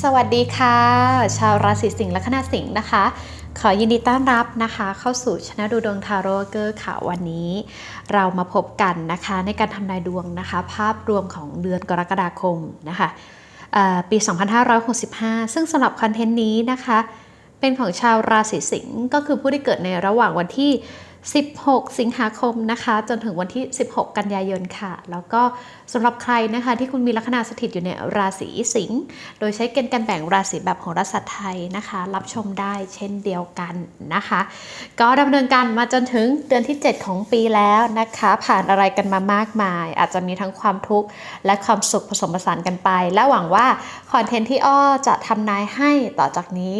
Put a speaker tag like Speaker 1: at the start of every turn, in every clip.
Speaker 1: สวัสดีค่ะ ชาวราศีสิงห์และคณะสิงห์นะคะ ขอยินดีต้อนรับนะคะ เข้าสู่ช anel ดูดวงทาโร่เกอร์ค่ะวันนี้ เรามาพบกันนะคะ ในการทำนายดวงนะคะ ภาพรวมของเดือนกรกฎาคมนะคะเอ่อปี 2565 ซึ่งสำหรับคอนเทนต์นี้นะคะ เป็นของชาวราศีสิงห์ก็คือผู้ที่เกิดในระหว่างวันที่ 16 สิงหาคมนะคะ จนถึงวันที่ 16 กันยายนค่ะ แล้วก็สำหรับใครนะคะที่คุณมีลัคนาสถิตอยู่ในราศีสิงห์โดยใช้เกณฑ์การแบ่งราศีแบบโหราศาสตร์ไทยนะคะ รับชมได้เช่นเดียวกันนะคะ ก็ดำเนินการมาจนถึงเดือนที่ 7 ของปีแล้วนะคะ ผ่านอะไรกันมามากมาย อาจจะมีทั้งความทุกข์และความสุขผสมผสานกันไป และหวังว่าคอนเทนต์ที่อ้อจะทำนายให้ต่อจากนี้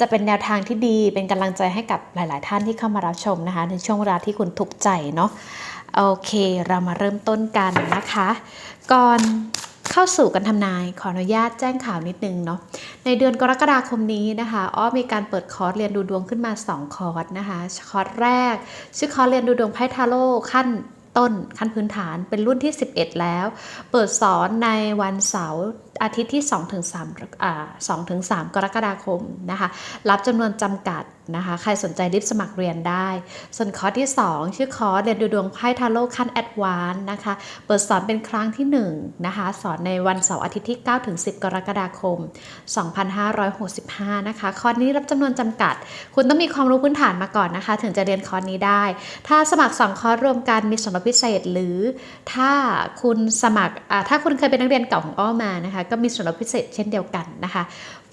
Speaker 1: จะเป็นแนวทางที่ดีเป็นกำลังใจให้กับหลาย ๆ ท่านที่เข้ามารับชมนะคะในช่วงเวลาที่คุณทุกข์ใจเนาะโอเค เรามาเริ่มต้นกันนะคะ ก่อนเข้าสู่การทำนายขออนุญาตแจ้งข่าวนิดนึงเนาะในเดือนกรกฎาคมนี้นะคะอ้อมีการเปิดคอร์สเรียนดูดวงขึ้นมา 2 คอร์สนะคะคอร์สแรก ชื่อคอร์สเรียนดูดวงไพ่ทาโร่ขั้นต้นขั้นพื้นฐานเป็นรุ่นที่ 11 แล้ว เปิดสอนในวันเสาร์ อาทิตย์ที่2-3อ่า2-3กรกฎาคมนะคะรับจำนวนจำกัดนะคะใครสนใจรีบสมัครเรียนได้ ส่วนคอร์สที่ 2 ชื่อคอร์สเรียนดูดวงไพ่ทาโร่ขั้นแอดวานนะคะ เปิดสอนเป็นครั้งที่1นะคะสอนในวันเสาร์อาทิตย์ที่9-10 กรกฎาคม 2565 นะคะ คอร์สนี้รับจำนวนจำกัด คุณต้องมีความรู้พื้นฐานมาก่อนนะคะ ถึงจะเรียนคอร์สนี้ได้ ถ้าสมัคร 2 คอร์สรวมกันมีส่วนลดพิเศษ หรือถ้าคุณสมัครอ่าถ้าคุณเคยเป็นนักเรียนเก่าของอ้อมานะคะก็มีส่วนลดพิเศษเช่นเดียวกันนะคะ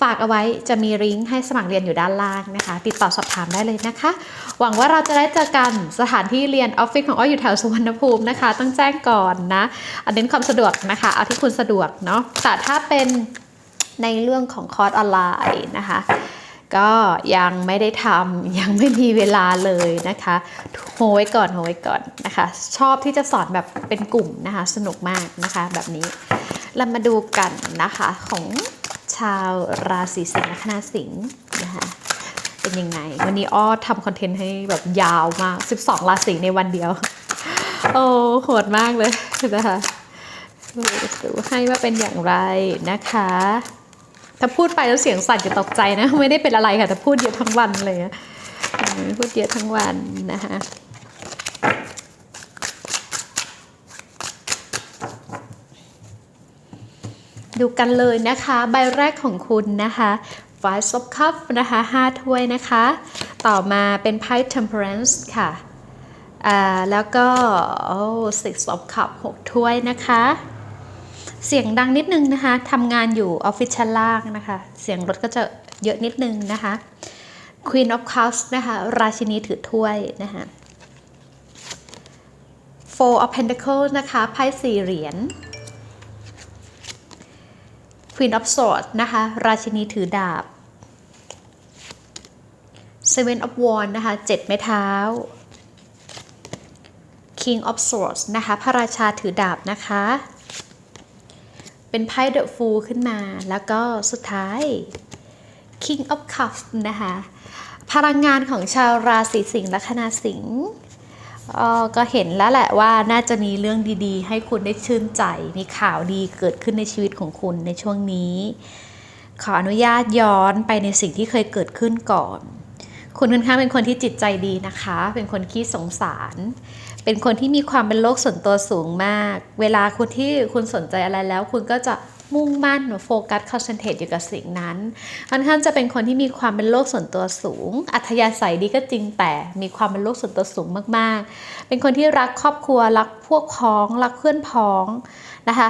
Speaker 1: ฝากเอาไว้จะมีลิงก์ให้สมัครเรียนอยู่ด้านล่างนะคะ ติดต่อสอบถามได้เลยนะคะ หวังว่าเราจะได้เจอกันสถานที่เรียนออฟฟิศของอ้อยอยู่แถวสุวรรณภูมินะคะ ต้องแจ้งก่อนนะอันเน้นความสะดวกนะคะ เอาที่คุณสะดวกเนาะแต่ถ้าเป็นในเรื่องของคอร์สออนไลน์นะคะก็ยังไม่ได้ทำยังไม่มีเวลาเลยนะคะโหไว้ก่อนโหไว้ก่อนนะคะ ชอบที่จะสอนแบบเป็นกลุ่มนะคะ สนุกมากนะคะแบบนี้ เรามาดูกันนะคะของชาวราศีสิงห์ลัคนาสิงห์นะคะเป็นยังไง วันนี้อ้อทำคอนเทนต์ให้แบบยาวมาก 12 ราศีในวันเดียว โอ้โหดมากเลยนะคะดูให้ว่าเป็นอย่างไรนะคะ ถ้าพูดไปแล้วเสียงสั่นจะตกใจนะ ไม่ได้เป็นอะไรค่ะแต่พูดเยอะทั้งวันเลยอะอืมพูดเยอะทั้งวันนะคะ ดูกันเลยนะคะ ใบแรกของคุณนะคะ Five of Cups นะคะ5ถ้วยนะคะ ต่อมาเป็นไพ่ Temperance ค่ะแล้วก็โอ้ Six of Cups 6ถ้วยนะคะ เสียงดังนิดนึงนะคะทำงานอยู่ออฟฟิศชั้นล่างนะคะ เสียงรถก็จะเยอะนิดนึงนะคะ Queen of Cups นะคะ ราชินีถือถ้วยนะคะ Four of Pentacles นะคะ ไพ่สี่เหรียญ Queen of Swords นะคะ ราชินีถือดาบ Seven of Wands นะคะเจ็ดไม้เท้า King of Swords นะคะ พระราชาถือดาบนะคะ เป็นไพ่ The Fool ขึ้นมา แล้วก็สุดท้าย King of Cups นะคะ พลังงานของชาวราศีสิงห์และคณาสิงห์ ก็เห็นแล้วแหละว่าน่าจะมีเรื่องดีๆ ให้คุณได้ชื่นใจ มีข่าวดีเกิดขึ้นในชีวิตของคุณในช่วงนี้ ขออนุญาตย้อนไปในสิ่งที่เคยเกิดขึ้นก่อน คุณค่อนข้างเป็นคนที่จิตใจดีนะคะ เป็นคนขี้สงสาร เป็นคนที่มีความเป็นโลกส่วนตัวสูงมาก เวลาคุณที่คุณสนใจอะไรแล้ว คุณก็จะ มุ่งมั่นโฟกัสคอนเซนเทรตอยู่กับสิ่งนั้นค่อนข้างจะเป็นคนที่มีความเป็นโลกส่วนตัวสูง อัธยาศัยดีก็จริงแต่มีความเป็นโลกส่วนตัวสูงมากๆ เป็นคนที่รักครอบครัวรักพวกพ้อง รักเพื่อนพ้องนะคะ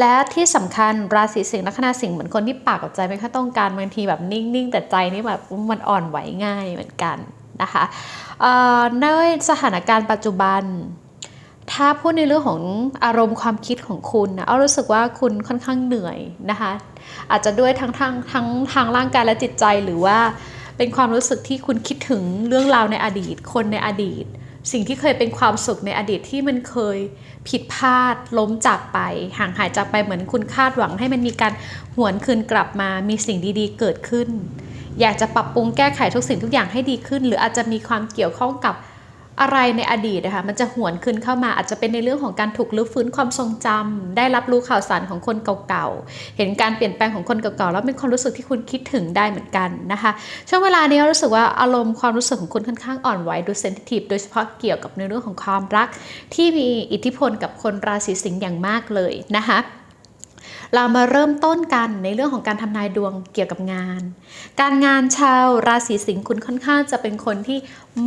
Speaker 1: และที่สำคัญราศีสิงห์ลัคนาสิงห์เหมือนคนที่ปากกับใจไม่ค่อยต้องการบางทีแบบนิ่งๆ แต่ใจนี่แบบมันอ่อนไหวง่ายเหมือนกันนะคะในสถานการณ์ปัจจุบัน ถ้าพูดในเรื่องของอารมณ์ความคิดของคุณนะเอารู้สึกว่าคุณค่อนข้างเหนื่อยนะคะ อาจจะด้วยทั้งทางทั้งทางร่างกายและจิตใจหรือว่าเป็นความรู้สึกที่คุณคิดถึงเรื่องราวในอดีต คนในอดีต สิ่งที่เคยเป็นความสุขในอดีตที่มันเคยผิดพลาดล้มจากไป ห่างหายจากไปเหมือนคุณคาดหวัง ให้มันมีการหวนคืนกลับมามีสิ่งดีๆ เกิดขึ้น อยากจะปรับปรุงแก้ไขทุกสิ่งทุกอย่างให้ดีขึ้น หรืออาจจะมีความเกี่ยวข้องกับ อะไรในอดีตนะคะมันจะหวนคืนเข้ามาอาจจะเป็นในเรื่องของการถูกรื้อฟื้นความทรงจำได้รับรู้ข่าวสารของคนเก่าๆ เห็นการเปลี่ยนแปลงของคนเก่าๆ แล้วเป็นความรู้สึกที่คุณคิดถึงได้เหมือนกันนะคะ ช่วงเวลานี้รู้สึกว่าอารมณ์ความรู้สึกของคุณค่อนข้างอ่อนไหวดูเซนซิทีฟโดยเฉพาะเกี่ยวกับในเรื่องของความรัก ที่มีอิทธิพลกับคนราศีสิงห์อย่างมากเลยนะคะ เรามาเริ่มต้นกันในเรื่องของการทำนายดวงเกี่ยวกับงาน การงานชาวราศีสิงห์คุณค่อนข้างจะเป็นคนที่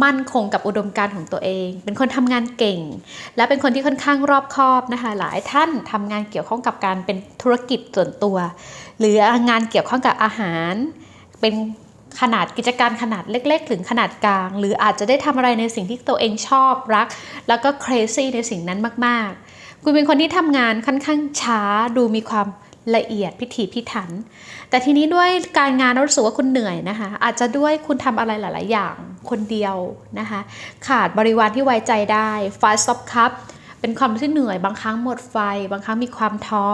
Speaker 1: มั่นคงกับอุดมการณ์ของตัวเอง เป็นคนทำงานเก่ง และเป็นคนที่ค่อนข้างรอบคอบนะคะหลายท่านทำงานเกี่ยวข้องกับการเป็นธุรกิจส่วนตัว หรืองานเกี่ยวข้องกับอาหาร เป็นขนาดกิจการขนาดเล็ก ๆ ถึงขนาดกลาง หรืออาจจะได้ทำอะไรในสิ่งที่ตัวเองชอบรัก แล้วก็ crazy ในสิ่งนั้นมากๆ คุณเป็นคนที่ทำงานค่อนข้างช้าดูมีความละเอียดพิถีพิถัน แต่ทีนี้ด้วยการงานเรารู้สึกว่าคุณเหนื่อยนะคะ อาจจะด้วยคุณทำอะไรหลาย ๆ อย่างคนเดียวนะคะ ขาดบริวารที่ไว้ใจได้ไฟซอฟคัพเป็นความที่เหนื่อยบางครั้งหมดไฟ บางครั้งมีความท้อ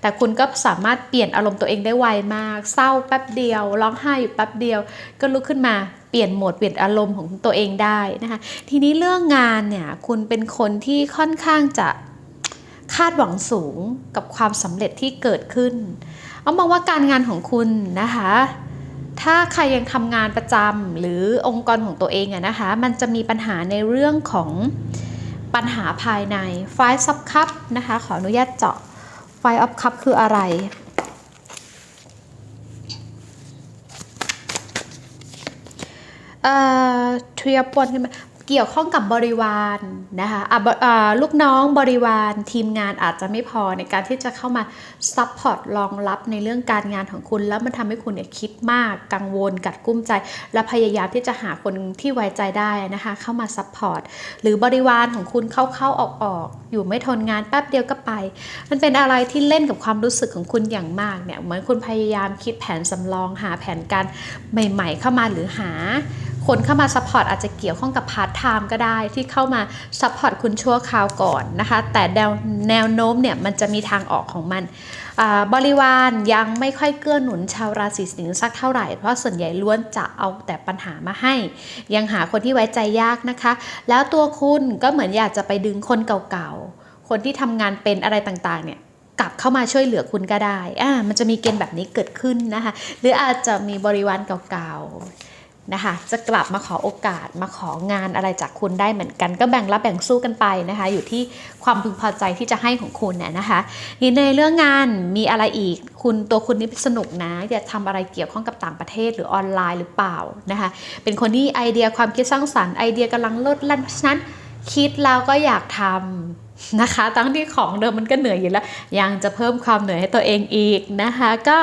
Speaker 1: แต่คุณก็สามารถเปลี่ยนอารมณ์ตัวเองได้ไวมาก เศร้าแป๊บเดียวร้องไห้อยู่แป๊บเดียว ก็ลุกขึ้นมาเปลี่ยนโหมดเปลี่ยนอารมณ์ของตัวเองได้นะคะ ทีนี้เรื่องงานเนี่ยคุณเป็นคนที่ค่อนข้างจะ คาดหวังสูงกับความสำเร็จที่เกิดขึ้น เอามองว่าการงานของคุณนะคะ ถ้าใครยังทำงานประจำหรือองค์กรของตัวเองอะนะคะ มันจะมีปัญหาในเรื่องของปัญหาภายในไฟล์ซับคัพนะคะ ขออนุญาตเจาะไฟล์ออฟคัพคืออะไรเอ่อเทียบปนกันมา เกี่ยวข้องกับบริวารนะคะะลูกน้องบริวารทีมงานอาจจะไม่พอในการที่จะเข้ามาซัพพอร์ตรองรับในเรื่องการงานของคุณ แล้วมันทำให้คุณเนี่ยคิดมากกังวลกัดกุ้มใจ และพยายามที่จะหาคนที่ไว้ใจได้นะคะ เข้ามาซัพพอร์ตหรือบริวารของคุณเข้าเข้าออกออกๆอยู่ไม่ทนงานแป๊บเดียวก็ไป มันเป็นอะไรที่เล่นกับความรู้สึกของคุณอย่างมากเนี่ยเหมือนคุณพยายามคิดแผนสำรองหาแผนการใหม่ ๆ เข้ามาหรือหา คนเข้ามาซัพพอร์ตอาจจะเกี่ยวข้องกับพาร์ทไทม์ก็ได้ที่เข้ามาซัพพอร์ตคุณชั่วคราวก่อนนะคะ แต่แนวโน้มเนี่ยมันจะมีทางออกของมัน บริวารยังไม่ค่อยเกื้อหนุนชาวราศีสิงห์สักเท่าไหร่ เพราะส่วนใหญ่ล้วนจะเอาแต่ปัญหามาให้ ยังหาคนที่ไว้ใจยากนะคะ แล้วตัวคุณก็เหมือนอยากจะไปดึงคนเก่าๆ คนที่ทำงานเป็นอะไรต่างๆเนี่ยกลับเข้ามาช่วยเหลือคุณก็ได้อ่ามันจะมีเกณฑ์แบบนี้เกิดขึ้นนะคะ หรืออาจจะมีบริวารเก่าๆ นะคะ จะกลับมาขอโอกาสมาของานอะไรจากคุณได้เหมือนกัน ก็แบ่งรับแบ่งสู้กันไปนะคะ อยู่ที่ความพึงพอใจที่จะให้ของคุณเนี่ยนะคะทีในเรื่องงานมีอะไรอีกคุณตัวคุณนี่สนุกนะอยากทำอะไรเกี่ยวข้องกับต่างประเทศหรือออนไลน์หรือเปล่านะคะ เป็นคนที่ไอเดียความคิดสร้างสรรค์ไอเดียกำลังเลิศแล่นเพราะฉะนั้นคิดแล้วก็อยากทำนะคะทั้งที่ของเดิมมันก็เหนื่อยอยู่แล้ว ยังจะเพิ่มความเหนื่อยให้ตัวเองอีกนะคะ ก็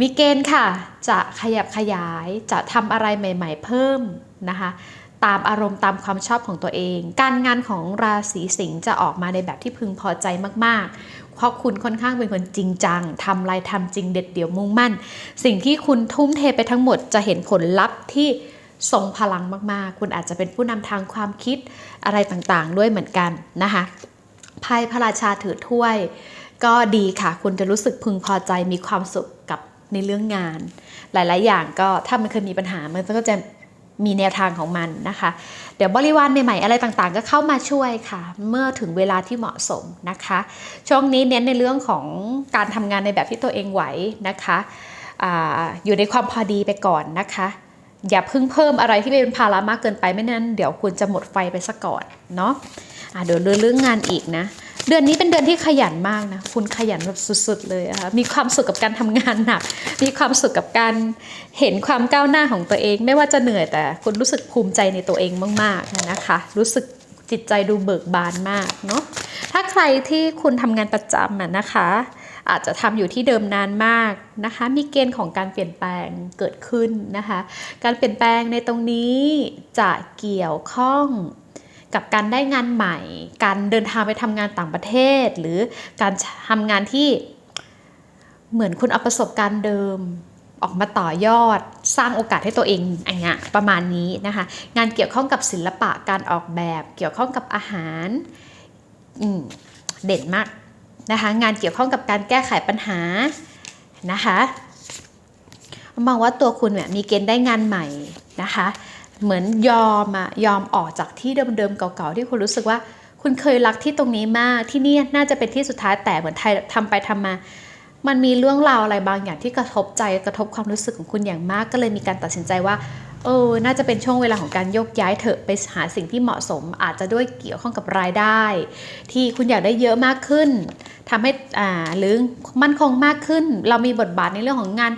Speaker 1: มีเกณฑ์ค่ะ จะขยับขยาย จะทำอะไรใหม่ ๆ เพิ่มนะคะ ตามอารมณ์ตามความชอบของตัวเอง การงานของราศีสิงห์จะออกมาในแบบที่พึงพอใจมากๆ เพราะคุณค่อนข้างเป็นคนจริงจังทำอะไรทำจริงเด็ดเดี่ยวมุ่งมั่น สิ่งที่คุณทุ่มเทไปทั้งหมดจะเห็นผลลัพธ์ที่ทรงพลังมากๆ คุณอาจจะเป็นผู้นำทางความคิดอะไรต่างๆ ด้วยเหมือนกันนะคะไพ่พระราชาถือถ้วย ก็ดีค่ะ คุณจะรู้สึกพึงพอใจมีความสุข ในเรื่องงาน หลาย ๆ อย่างก็ถ้ามันเคยมีปัญหามันก็จะมีแนวทางของมันนะคะ เดี๋ยวบริวารใหม่ๆอะไรต่างๆ ก็เข้ามาช่วยค่ะ เมื่อถึงเวลาที่เหมาะสมนะคะ ช่วงนี้เน้นในเรื่องของการทำงานในแบบที่ตัวเองไหวนะคะออยู่ในความพอดีไปก่อนนะคะ อย่าเพิ่งเพิ่มอะไรที่เป็นภาระมากเกินไปไม่นั้น เดี๋ยวคุณจะหมดไฟไปซะก่อนเนาะะเดี๋ยวเรื่องงานอีกนะ เดือนนี้เป็นเดือนที่ขยันมากนะ คุณขยันแบบสุดๆเลยนะคะมีความสุขกับการทำงานหนัก มีความสุขกับการเห็นความก้าวหน้าของตัวเอง ไม่ว่าจะเหนื่อยแต่คุณรู้สึกภูมิใจในตัวเองมากๆนะคะ รู้สึกจิตใจดูเบิกบานมากเนาะ ถ้าใครที่คุณทำงานประจำอะนะคะ อาจจะทำอยู่ที่เดิมนานมากนะคะ มีเกณฑ์ของการเปลี่ยนแปลงเกิดขึ้นนะคะ การเปลี่ยนแปลงในตรงนี้จะเกี่ยวข้อง กับการได้งานใหม่ การเดินทางไปทำงานต่างประเทศ หรือการทำงานที่เหมือนคุณเอาประสบการณ์เดิมออกมาต่อยอดสร้างโอกาสให้ตัวเองอย่างเงี้ยประมาณนี้นะคะ งานเกี่ยวข้องกับศิลปะการออกแบบเกี่ยวข้องกับอาหารเด่นมากนะคะงานเกี่ยวข้องกับการแก้ไขปัญหานะคะมองว่าตัวคุณเนี่ยมีเกณฑ์ได้งานใหม่นะคะ เหมือนยอมอะยอมออกจากที่เดิมๆเก่าๆที่คุณรู้สึกว่า คุณเคยรักที่ตรงนี้มากที่นี่น่าจะเป็นที่สุดท้ายแต่เหมือนไทยทำไปทำมา มันมีเรื่องราวอะไรบางอย่างที่กระทบใจกระทบความรู้สึกของคุณอย่างมาก ก็เลยมีการตัดสินใจว่าเออน่าจะเป็นช่วงเวลาของการโยกย้ายเถอะไปหาสิ่งที่เหมาะสม อาจจะด้วยเกี่ยวข้องกับรายได้ ที่คุณอยากได้เยอะมากขึ้นทำให้อ่าหรือมั่นคงมากขึ้น เรามีบทบาทในเรื่องของงาน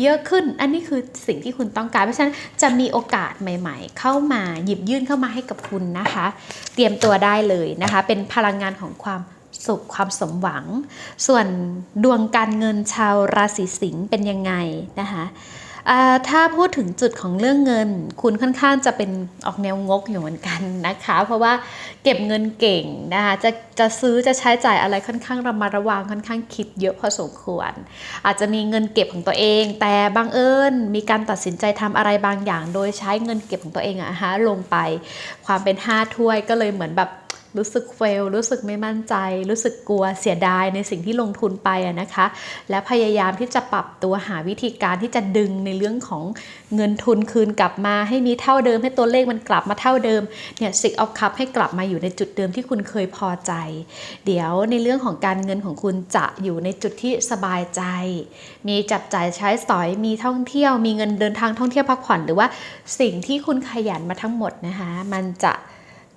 Speaker 1: เยอะขึ้น อันนี้คือสิ่งที่คุณต้องการ เพราะฉะนั้นจะมีโอกาสใหม่ ๆ เข้ามาหยิบยื่นเข้ามาให้กับคุณนะคะ เตรียมตัวได้เลยนะคะ เป็นพลังงานของความสุขความสมหวัง ส่วนดวงการเงินชาวราศีสิงห์เป็นยังไงนะคะ ถ้าพูดถึงจุดของเรื่องเงิน คุณค่อนข้างจะเป็นออกแนวงกอยู่เหมือนกันนะคะ เพราะว่าเก็บเงินเก่งนะคะจะจะซื้อจะใช้จ่ายอะไรค่อนข้างระมัดระวังค่อนข้างคิดเยอะพอสมควร อาจจะมีเงินเก็บของตัวเอง แต่บังเอิญมีการตัดสินใจทำอะไรบางอย่าง โดยใช้เงินเก็บของตัวเองอะฮะลงไป ความเป็นห้าถ้วยก็เลยเหมือนแบบ รู้สึกเฟล รู้สึกไม่มั่นใจ รู้สึกกลัวเสียดายในสิ่งที่ลงทุนไปอะนะคะ และพยายามที่จะปรับตัวหาวิธีการที่จะดึงในเรื่องของเงินทุนคืนกลับมา ให้มีเท่าเดิมให้ตัวเลขมันกลับมาเท่าเดิมเนี่ยสิกออฟคัพให้กลับมาอยู่ในจุดเดิมที่คุณเคยพอใจ เดี๋ยวในเรื่องของการเงินของคุณจะอยู่ในจุดที่สบายใจ มีจับจ่ายใช้สอยมีท่องเที่ยว มีเงินเดินทางท่องเที่ยวพักผ่อนหรือว่าสิ่งที่คุณขยันมาทั้งหมดนะคะมันจะ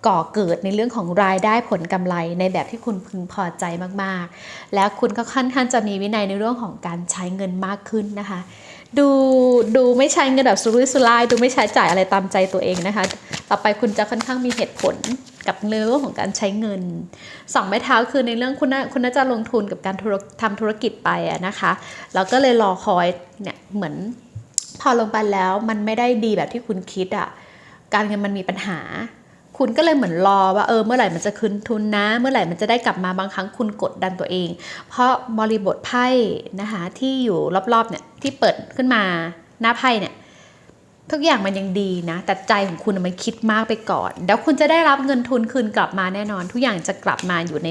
Speaker 1: ก่อเกิดในเรื่องของรายได้ผลกำไรในแบบที่คุณพึงพอใจมากๆ แล้วคุณก็ค่อนข้างจะมีวินัยในเรื่องของการใช้เงินมากขึ้นนะคะ ดูดูไม่ใช้เงินแบบสุรุ่ยสุร่ายดูไม่ใช้จ่ายอะไรตามใจตัวเองนะคะ ต่อไปคุณจะค่อนข้างมีเหตุผลกับเรื่องของการใช้เงินสองไม้เท้าคือในเรื่องคุณน่าคุณน่าจะลงทุนกับการทำธุรกิจไปนะคะแล้วก็เลยรอคอยเนี่ยเหมือนพอลงไปแล้วมันไม่ได้ดีแบบที่คุณคิดอะการเงินมันมีปัญหา คุณก็เลยเหมือนรอว่าเออเมื่อไหร่มันจะคืนทุนนะ เมื่อไหร่มันจะได้กลับมาบางครั้งคุณกดดันตัวเอง เพราะบริบทไพ่นะคะที่อยู่รอบๆเนี่ยที่เปิดขึ้นมาหน้าไพ่เนี่ยทุกอย่างมันยังดีนะ แต่ใจของคุณมันคิดมากไปก่อนเดี๋ยวคุณจะได้รับเงินทุนคืนกลับมาแน่นอน ทุกอย่างจะกลับมาอยู่ใน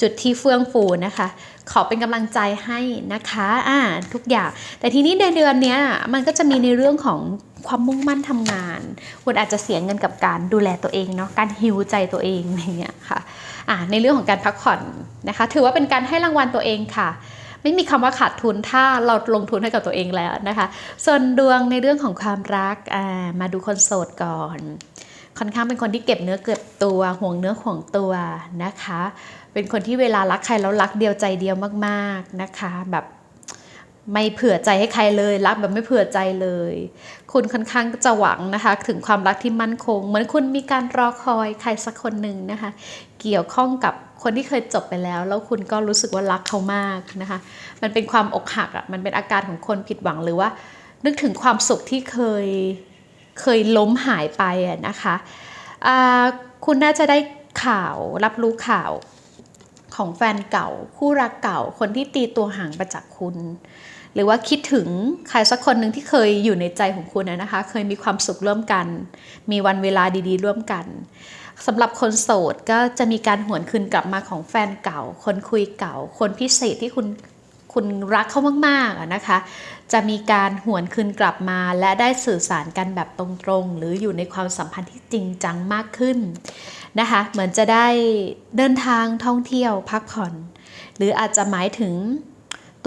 Speaker 1: จุดที่เฟื่องฟูนะคะ ขอเป็นกำลังใจให้นะคะอ่าทุกอย่าง แต่ทีนี้ในเดือนเนี้ยมันก็จะมีในเรื่องของ ความมุ่งมั่นทำงานคุณอาจจะเสียเงินกับการดูแลตัวเองเนาะการฮิวใจตัวเองอะไรเงี้ยค่ะอ่าในเรื่องของการพักผ่อนนะคะ ถือว่าเป็นการให้รางวัลตัวเองค่ะ ไม่มีคำว่าขาดทุนถ้าเราลงทุนให้กับตัวเองแล้วนะคะ ส่วนดวงในเรื่องของความรักอ่ามาดูคนโสดก่อน ค่อนข้างเป็นคนที่เก็บเนื้อเก็บตัวห่วงเนื้อห่วงตัวนะคะ เป็นคนที่เวลารักใครแล้วรักเดียวใจเดียวมากๆนะคะ แบบ ไม่เผื่อใจให้ใครเลยรักแบบไม่เผื่อใจเลย คุณค่อนข้างจะหวังนะคะ ถึงความรักที่มั่นคง เหมือนคุณมีการรอคอยใครสักคนหนึ่งนะคะ เกี่ยวข้องกับคนที่เคยจบไปแล้ว แล้วคุณก็รู้สึกว่ารักเขามากนะคะ มันเป็นความอกหักอะมันเป็นอาการของคนผิดหวังหรือว่า นึกถึงความสุขที่เคยเคยล้มหายไปอะนะคะอ่าคุณน่าจะได้ข่าวรับรู้ข่าวของแฟนเก่า คู่รักเก่า คนที่ตีตัวห่างไปจากคุณ หรือว่าคิดถึงใครสักคนหนึ่งที่เคยอยู่ในใจของคุณนะคะ เคยมีความสุขร่วมกัน มีวันเวลาดีๆ ร่วมกันสำหรับคนโสดก็จะมีการหวนคืนกลับมาของแฟนเก่า คนคุยเก่า คนพิเศษที่คุณคุณรักเขามากๆนะคะ จะมีการหวนคืนกลับมา และได้สื่อสารกันแบบตรงๆ หรืออยู่ในความสัมพันธ์ที่จริงจังมากขึ้นนะคะ เหมือนจะได้เดินทางท่องเที่ยวพักผ่อน หรืออาจจะหมายถึง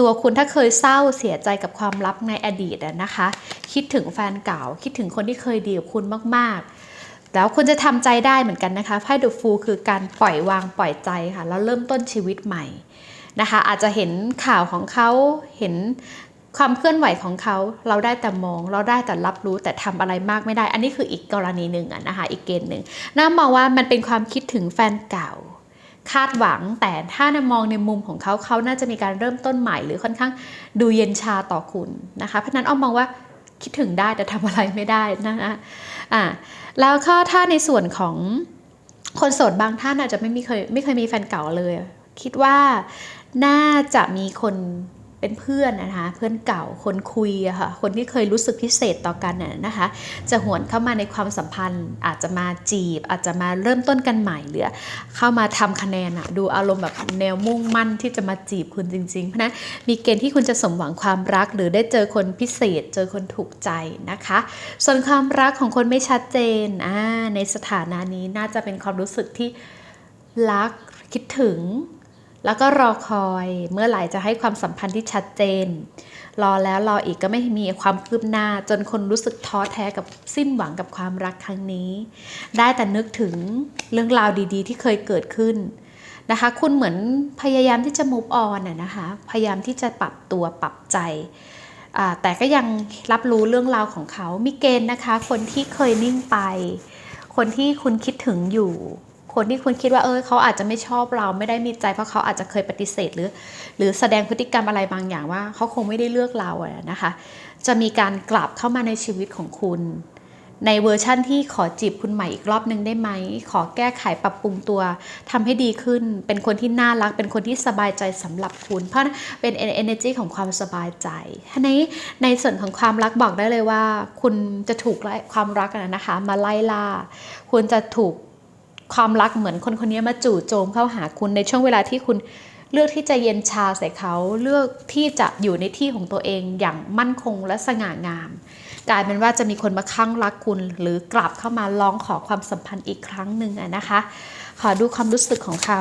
Speaker 1: ตัวคุณถ้าเคยเศร้าเสียใจกับความลับในอดีตนะคะ คิดถึงแฟนเก่า คิดถึงคนที่เคยดีกับคุณมากๆ แล้วคุณจะทำใจได้เหมือนกันนะคะไพ่ดูฟูคือการปล่อยวางปล่อยใจค่ะแล้วเริ่มต้นชีวิตใหม่นะคะ อาจจะเห็นข่าวของเขาเห็นความเคลื่อนไหวของเขาเราได้แต่มอง เราได้แต่รับรู้แต่ทำอะไรมากไม่ได้ อันนี้คืออีกกรณีหนึ่งนะคะอีกเกณฑ์หนึ่งน่ามองว่ามันเป็นความคิดถึงแฟนเก่า คาดหวัง แต่ถ้านมองในมุมของเขาเขาน่าจะมีการเริ่มต้นใหม่ หรือค่อนข้างดูเย็นชาต่อคุณนะคะเพราะนั้นอ้อมมองว่าคิดถึงได้แต่ทำอะไรไม่ได้นะคะอ่าแล้วก็ถ้าในส่วนของคนโสดบางท่านอาจจะไม่มีเคยไม่เคยมีแฟนเก่าเลย คิดว่าน่าจะมีคน เป็นเพื่อนนะคะ เพื่อนเก่าคนคุยอะค่ะคนที่เคยรู้สึกพิเศษต่อกันน่ะนะคะ จะหวนเข้ามาในความสัมพันธ์ อาจจะมาจีบ อาจจะมาเริ่มต้นกันใหม่หรือเข้ามาทำคะแนนอะดูอารมณ์แบบแนวมุ่งมั่นที่จะมาจีบคุณจริงๆ เพราะฉะนั้นมีเกณฑ์ที่คุณจะสมหวังความรัก หรือได้เจอคนพิเศษ เจอคนถูกใจนะคะ ส่วนความรักของคนไม่ชัดเจนอ่าในสถานะนี้น่าจะเป็นความรู้สึกที่รักคิดถึง แล้วก็รอคอยเมื่อไหร่จะให้ความสัมพันธ์ที่ชัดเจน รอแล้วรออีกก็ไม่มีความคืบหน้า จนคนรู้สึกท้อแท้กับสิ้นหวังกับความรักครั้งนี้ ได้แต่นึกถึงเรื่องราวดีๆ ที่เคยเกิดขึ้นนะคะ คุณเหมือนพยายามที่จะ move on น่ะนะคะ พยายามที่จะปรับตัวปรับใจ แต่ก็ยังรับรู้เรื่องราวของเขา มีเกณฑ์นะคะ คนที่เคยนิ่งไป คนที่คุณคิดถึงอยู่ คนที่คุณคิดว่าเออเขาอาจจะไม่ชอบเราไม่ได้มีใจ เพราะเขาอาจจะเคยปฏิเสธหรือ หรือแสดงพฤติกรรมอะไรบางอย่างว่าเขาคงไม่ได้เลือกเราอะนะคะ จะมีการกลับเข้ามาในชีวิตของคุณ ในเวอร์ชั่นที่ขอจีบคุณใหม่อีกรอบนึงได้ไหม ขอแก้ไขปรับปรุงตัวทำให้ดีขึ้น เป็นคนที่น่ารัก เป็นคนที่สบายใจสำหรับคุณ เพราะเป็น energy ของความสบายใจทีนี้ในส่วนของความรักบอกได้เลยว่า คุณจะถูกความรักอะนะคะ มาไล่ล่า คุณจะถูก ความรักเหมือนคนคนนี้มาจู่โจมเข้าหาคุณในช่วงเวลาที่คุณเลือกที่จะเย็นชาใส่เขาเลือกที่จะอยู่ในที่ของตัวเองอย่างมั่นคงและสง่างาม กลายเป็นว่าจะมีคนมาข้างรักคุณ หรือกลับเข้ามาร้องขอความสัมพันธ์อีกครั้งหนึ่งนะคะ ขอดูความรู้สึกของเขา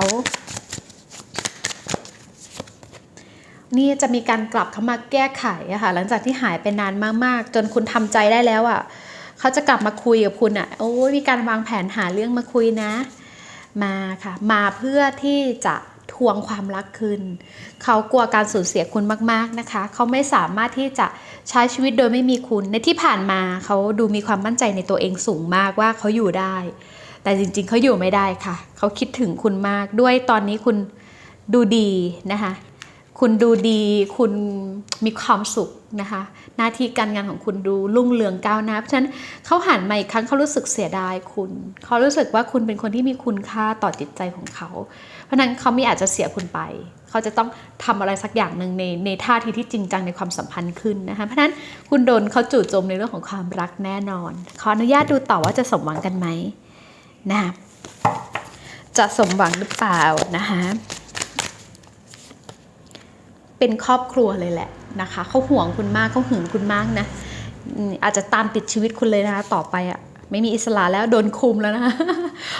Speaker 1: นี่จะมีการกลับเข้ามาแก้ไขอะค่ะหลังจากที่หายไปนานมากๆ จนคุณทำใจได้แล้วอะ เขาจะกลับมาคุยกับคุณอะโอ้ยมีการวางแผนหาเรื่องมาคุยนะ มาค่ะ มาเพื่อที่จะทวงความรักคืนเขากลัวการสูญเสียคุณมากๆนะคะ เขาไม่สามารถที่จะใช้ชีวิตโดยไม่มีคุณ ในที่ผ่านมาเขาดูมีความมั่นใจในตัวเองสูงมากว่าเขาอยู่ได้ แต่จริงๆเขาอยู่ไม่ได้ค่ะ เขาคิดถึงคุณมากด้วยตอนนี้คุณดูดีนะคะ คุณดูดี คุณมีความสุขนะคะ หน้าที่การงานของคุณดูรุ่งเรืองก้าวหน้า เพราะฉะนั้นเขาหันมาอีกครั้งเขารู้สึกเสียดายคุณ เขารู้สึกว่าคุณเป็นคนที่มีคุณค่าต่อจิตใจของเขา เพราะฉะนั้นเขาไม่อาจจะเสียคุณไป เขาจะต้องทำอะไรสักอย่างหนึ่งในในท่าทีที่จริงจังในความสัมพันธ์ขึ้นนะคะ เพราะฉะนั้นคุณโดนเขาจู่โจมในเรื่องของความรักแน่นอน ขออนุญาตดูต่อว่าจะสมหวังกันไหมนะคะจะสมหวังหรือเปล่านะคะ เป็นครอบครัวเลยแหละนะคะเขาห่วงคุณมากเขาหึงคุณมากนะอาจจะตามติดชีวิตคุณเลยนะคะต่อไปอะไม่มีอิสระแล้วโดนคุมแล้วนะ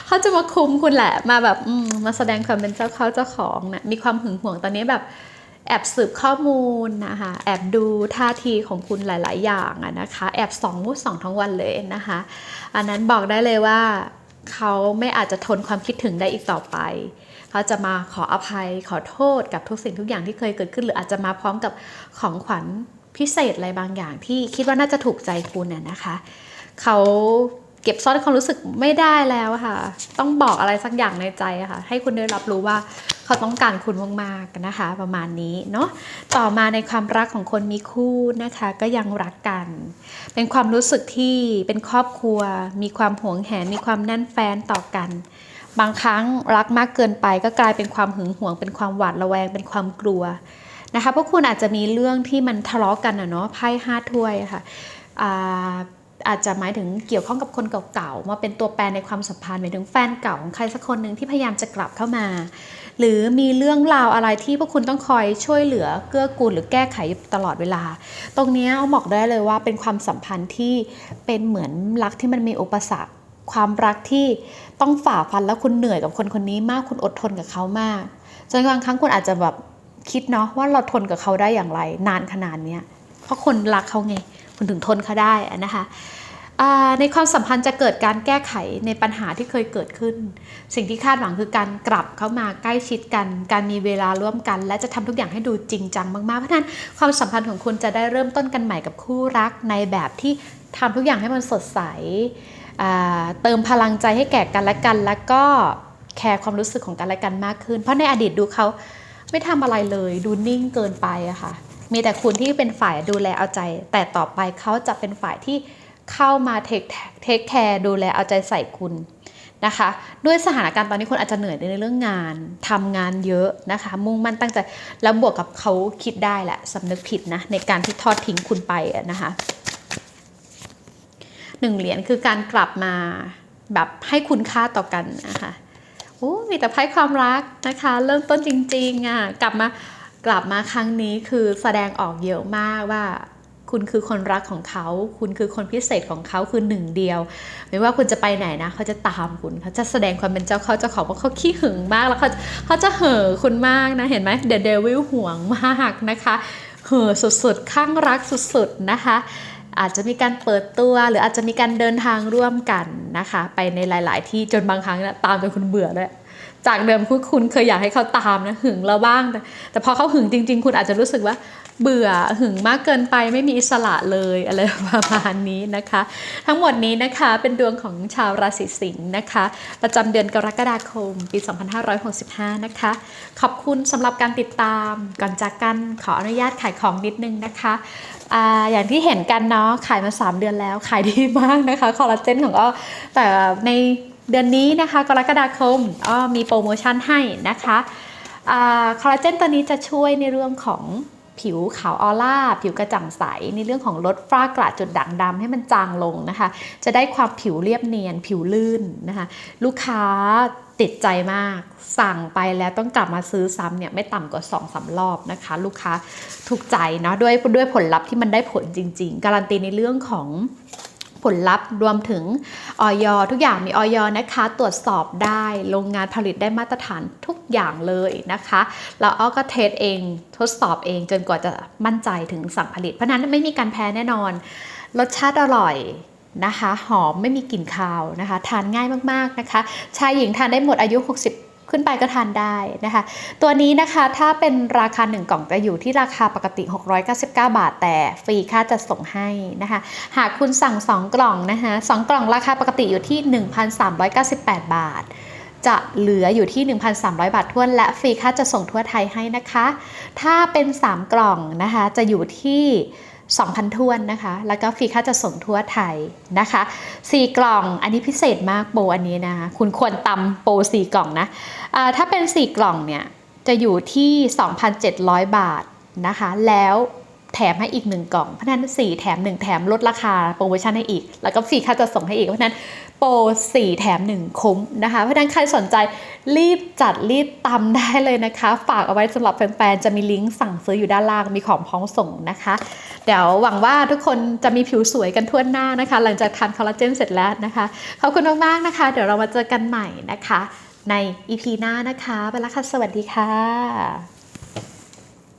Speaker 1: เขาจะมาคุมคุณแหละ มาแบบมมาแสดงความเป็นเจ้าเขาเจ้าของนะมีความหึงหวงตอนนี้แบบแอบสืบข้อมูลนะคะแอบดูท่าทีของคุณหลาย ๆ อย่างอะนะคะ แอบส่องมูดส่องทั้งวันเลยนะคะ อันนั้นบอกได้เลยว่า เขาไม่อาจจะทนความคิดถึงได้อีกต่อไป เขาจะมาขออภัยขอโทษกับทุกสิ่งทุกอย่างที่เคยเกิดขึ้น หรืออาจจะมาพร้อมกับของขวัญพิเศษอะไรบางอย่างที่คิดว่าน่าจะถูกใจคุณน่ยนะคะ เขา เก็บซ่อนความรู้สึกไม่ได้แล้วค่ะ ต้องบอกอะไรสักอย่างในใจค่ะ ให้คุณได้รับรู้ว่าเขาต้องการคุณมากๆนะคะ ประมาณนี้เนาะต่อมาในความรักของคนมีคู่นะคะ ก็ยังรักกัน เป็นความรู้สึกที่เป็นครอบครัว มีความหวงแหนมีความแน่นแฟ้นต่อกัน บางครั้งรักมากเกินไปก็กลายเป็นความหึงหวง เป็นความหวาดระแวง เป็นความกลัวนะคะพวกคุณอาจจะมีเรื่องที่มันทะเลาะกันอะเนาะไพ่ห้าถ้วยะค่ะ อาจจะหมายถึงเกี่ยวข้องกับคนเก่าๆ มาเป็นตัวแปรในความสัมพันธ์หมายถึงแฟนเก่าของใครสักคนหนึ่งที่พยายามจะกลับเข้ามา หรือมีเรื่องราวอะไรที่พวกคุณต้องคอยช่วยเหลือเกื้อกูลหรือแก้ไขตลอดเวลา ตรงนี้เอาบอกได้เลยว่าเป็นความสัมพันธ์ที่เป็นเหมือนรักที่มันมีอุปสรรค ความรักที่ต้องฝ่าฟันแล้วคุณเหนื่อยกับคนคนนี้มากคุณอดทนกับเขามากจนบางครั้งคุณอาจจะแบบคิดเนาะว่าเราทนกับเขาได้อย่างไร นานขนาดนี้เพราะคนรักเขาไง คุณถึงทนเขาได้นะคะในความสัมพันธ์จะเกิดการแก้ไขในปัญหาที่เคยเกิดขึ้น สิ่งที่คาดหวังคือการกลับเข้ามาใกล้ชิดกัน การมีเวลาร่วมกัน และจะทำทุกอย่างให้ดูจริงจังมากๆ เพราะฉะนั้นความสัมพันธ์ของคุณจะได้เริ่มต้นกันใหม่กับคู่รักในแบบที่ทำทุกอย่างให้มันสดใส เติมพลังใจให้แก่กันและกัน แล้วก็แคร์ความรู้สึกของกันและกันมากขึ้น เพราะในอดีตดูเขาไม่ทำอะไรเลย ดูนิ่งเกินไปอะค่ะ มีแต่คุณที่เป็นฝ่ายดูแลเอาใจ แต่ต่อไปเขาจะเป็นฝ่ายที่เข้ามาเทคเทคแคร์ดูแลเอาใจใส่คุณนะคะ ด้วยสถานการณ์ตอนนี้คนอาจจะเหนื่อยในเรื่องงานทำงานเยอะนะคะ มุ่งมั่นตั้งใจแล้วบวกกับเขาคิดได้แหละสำนึกผิดนะในการที่ทอดทิ้งคุณไปนะคะหนึ่งเหรียญคือการกลับมาแบบให้คุณค่าต่อกันนะคะโอ้มีแต่ไพ่ความรักนะคะ เริ่มต้นจริงๆอะกลับมา กลับมาครั้งนี้คือแสดงออกเยอะมากว่าคุณคือคนรักของเขา คุณคือคนพิเศษของเขาคือหนึ่งเดียว ไม่ว่าคุณจะไปไหนนะ เขาจะตามคุณ เขาจะแสดงความเป็นเจ้าเขาเจ้าของเพราเขาขี้หึงมากแล้วเขาเขาจะเห่อคุณมากนะ เห็นไหมเดเดวิลห่วงมากนะคะ เห่อสุดๆข้างรักสุดๆนะคะ อาจจะมีการเปิดตัวหรืออาจจะมีการเดินทางร่วมกันนะคะ ไปในหลาย ๆ ที่จนบางครั้งนะตามจนคุณเบื่อเลย จากเดิมคุณคุณเคยอยากให้เขาตามนะหึงเราบ้าง แต่แต่พอเขาหึงจริง ๆ คุณอาจจะรู้สึกว่าเบื่อหึงมากเกินไปไม่มีอิสระเลยอะไรประมาณนี้นะคะ ทั้งหมดนี้นะคะเป็นดวงของชาวราศีสิงห์นะคะ ประจำเดือนกรกฎาคม ปี 2565 นะคะ ขอบคุณสำหรับการติดตามก่อนจากกันขออนุญาตขายของนิดนึงนะคะอย่างที่เห็นกันเนาะขายมา 3 เดือนแล้วขายดีมากนะคะคอลลาเจนของอ้อแต่ใน เดือนนี้นะคะกรกฎาคมอ้อมีโปรโมชั่นให้นะคะคอลลาเจนตัวนี้จะช่วยในเรื่องของผิวขาวออร่า ผิวกระจ่างใส ในเรื่องของลดฝ้ากระจุดด่างดำให้มันจางลงนะคะ จะได้ความผิวเรียบเนียน ผิวลื่นนะคะ ลูกค้าติดใจมาก สั่งไปแล้วต้องกลับมาซื้อซ้ำเนี่ยไม่ต่ำกว่า2อสารอบนะคะ ลูกค้าถูกใจเนาะด้วยด้วยผลลัพธ์ที่มันได้ผลจริง ๆ การันตีในเรื่องของ ผลลัพธ์รวมถึงออยทุกอย่างมีออยนะคะ ตรวจสอบได้โรงงานผลิตได้มาตรฐานทุกอย่างเลยนะคะแล้วอ้อก็เทสเองทดสอบเองจนกว่าจะมั่นใจถึงสั่งผลิต เพราะนั้นไม่มีการแพ้แน่นอน รสชาติอร่อยนะคะ หอมไม่มีกลิ่นคาวนะคะ ทานง่ายมากๆนะคะ ชายหญิงทานได้หมดอายุ 60 ขึ้นไปก็ทานได้นะคะ ตัวนี้นะคะถ้าเป็นราคา 1 กล่องจะอยู่ที่ราคาปกติ 699 บาท แต่ฟรีค่าจัดส่งให้นะคะ หากคุณสั่ง 2 กล่องนะคะ2กล่องราคาปกติอยู่ที่ 1,398 บาทจะเหลืออยู่ที่ 1,300 บาททวน และฟรีค่าจะส่งทั่วไทยให้นะคะ ถ้าเป็น 3 กล่องนะคะ จะอยู่ที่ 2,000ทวนนะคะ แล้วก็ฟรีค่าจะส่งทั่วไทยนะคะ 4 กล่องอันนี้พิเศษมากโปรอันนี้นะคะคุณควรตำโปร4 กล่องนะะถ้าเป็น 4 กล่องเนี่ยจะอยู่ที่ 2,700 บาทนะคะ แล้วแถมให้อีก 1 กล่อง เพราะนั้น 4 แถม 1 แถมลดราคาโปรโมชั่นให้อีก แล้วก็ฟรีค่าจะส่งให้อีก เพราะนั้น ปร 4 แถม 1 คุ้มนะคะ เพราะฉะนั้นใครสนใจรีบจัดรีบตำได้เลยนะคะ ฝากเอาไว้สำหรับแฟนๆ จะมีลิงก์สั่งซื้ออยู่ด้านล่าง มีของพร้อมส่งนะคะ เดี๋ยวหวังว่าทุกคนจะมีผิวสวยกันทั่วหน้านะคะ หลังจากทานคอลลาเจนเสร็จแล้วนะคะ ขอบคุณมากๆนะคะ เดี๋ยวเรามาเจอกันใหม่นะคะ ใน EP หน้านะคะไปแล้วค่ะ สวัสดีค่ะ